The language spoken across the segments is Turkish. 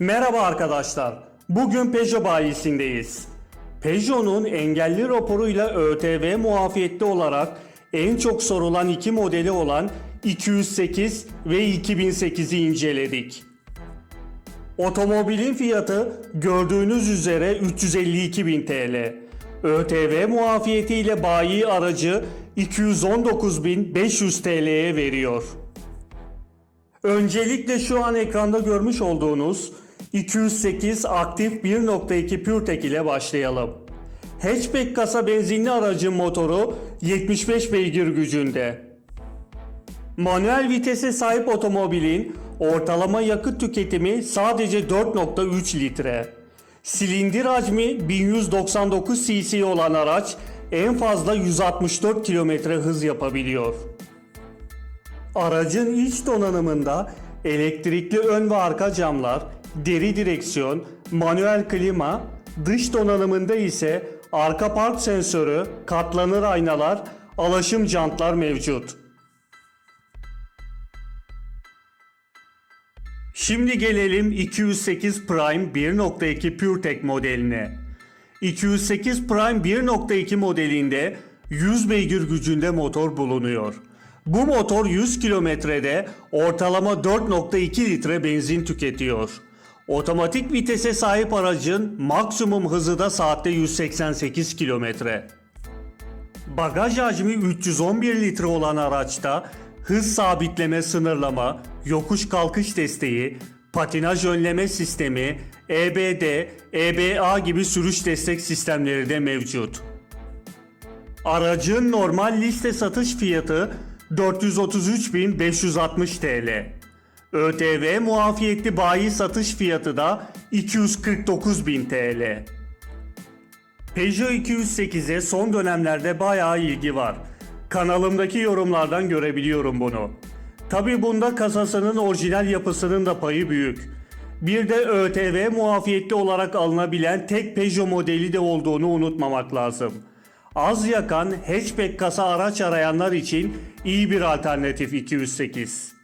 Merhaba arkadaşlar. Bugün Peugeot bayisindeyiz. Peugeot'un engelli raporuyla ÖTV muafiyetli olarak en çok sorulan iki modeli olan 208 ve 2008'i inceledik. Otomobilin fiyatı gördüğünüz üzere 352.000 TL. ÖTV muafiyetiyle bayi aracı 219.500 TL'ye veriyor. Öncelikle şu an ekranda görmüş olduğunuz 208 aktif 1.2 PureTech ile başlayalım. Hatchback kasa benzinli aracın motoru 75 beygir gücünde. Manuel vitese sahip otomobilin ortalama yakıt tüketimi sadece 4.3 litre. Silindir hacmi 1199 cc olan araç en fazla 164 km hız yapabiliyor. Aracın iç donanımında elektrikli ön ve arka camlar, deri direksiyon, manuel klima, dış donanımında ise arka park sensörü, katlanır aynalar, alaşım jantlar mevcut. Şimdi gelelim 208 Prime 1.2 PureTech modeline. 208 Prime 1.2 modelinde 100 beygir gücünde motor bulunuyor. Bu motor 100 kilometrede ortalama 4.2 litre benzin tüketiyor. Otomatik vitese sahip aracın maksimum hızı da saatte 188 kilometre. Bagaj hacmi 311 litre olan araçta hız sabitleme sınırlama, yokuş kalkış desteği, patinaj önleme sistemi, EBD, EBA gibi sürüş destek sistemleri de mevcut. Aracın normal liste satış fiyatı 433.560 TL. ÖTV muafiyetli bayi satış fiyatı da 249.000 TL. Peugeot 208'e son dönemlerde bayağı ilgi var. Kanalımdaki yorumlardan görebiliyorum bunu. Tabi bunda kasasının orijinal yapısının da payı büyük. Bir de ÖTV muafiyetli olarak alınabilen tek Peugeot modeli de olduğunu unutmamak lazım. Az yakan hatchback kasa araç arayanlar için iyi bir alternatif 208.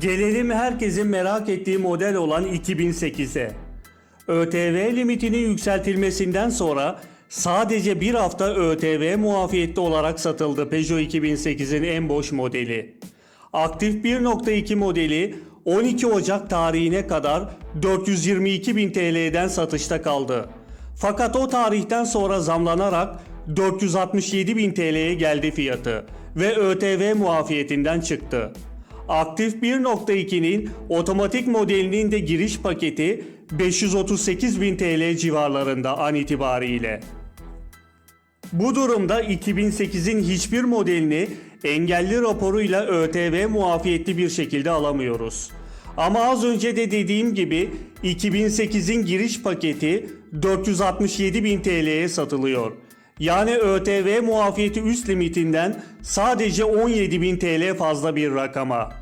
Gelelim herkesin merak ettiği model olan 2008'e. ÖTV limitinin yükseltilmesinden sonra sadece bir hafta ÖTV muafiyetli olarak satıldı Peugeot 2008'in en boş modeli. Aktif 1.2 modeli 12 Ocak tarihine kadar 422.000 TL'den satışta kaldı. Fakat o tarihten sonra zamlanarak 467.000 TL'ye geldi fiyatı ve ÖTV muafiyetinden çıktı. Aktif 1.2'nin otomatik modelinin de giriş paketi 538.000 TL civarlarında an itibariyle. Bu durumda 2008'in hiçbir modelini engelli raporuyla ÖTV muafiyetli bir şekilde alamıyoruz. Ama az önce de dediğim gibi 2008'in giriş paketi 467.000 TL'ye satılıyor. Yani ÖTV muafiyeti üst limitinden sadece 17.000 TL fazla bir rakama.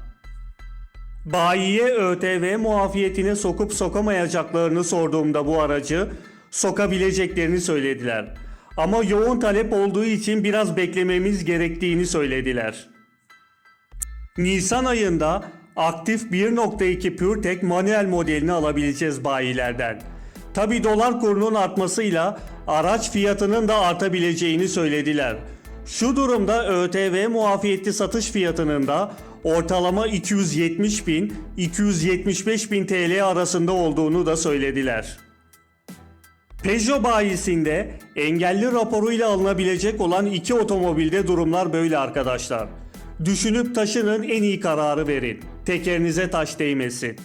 Bayiye ÖTV muafiyetine sokup sokamayacaklarını sorduğumda bu aracı sokabileceklerini söylediler. Ama yoğun talep olduğu için biraz beklememiz gerektiğini söylediler. Nisan ayında aktif 1.2 PureTech manuel modelini alabileceğiz bayilerden. Tabi dolar kurunun artmasıyla araç fiyatının da artabileceğini söylediler. Şu durumda ÖTV muafiyetli satış fiyatının da ortalama 270 bin 275 bin TL arasında olduğunu da söylediler. Peugeot bayisinde engelli raporuyla alınabilecek olan iki otomobilde durumlar böyle arkadaşlar. Düşünüp taşının en iyi kararı verin. Tekerinize taş değmesin.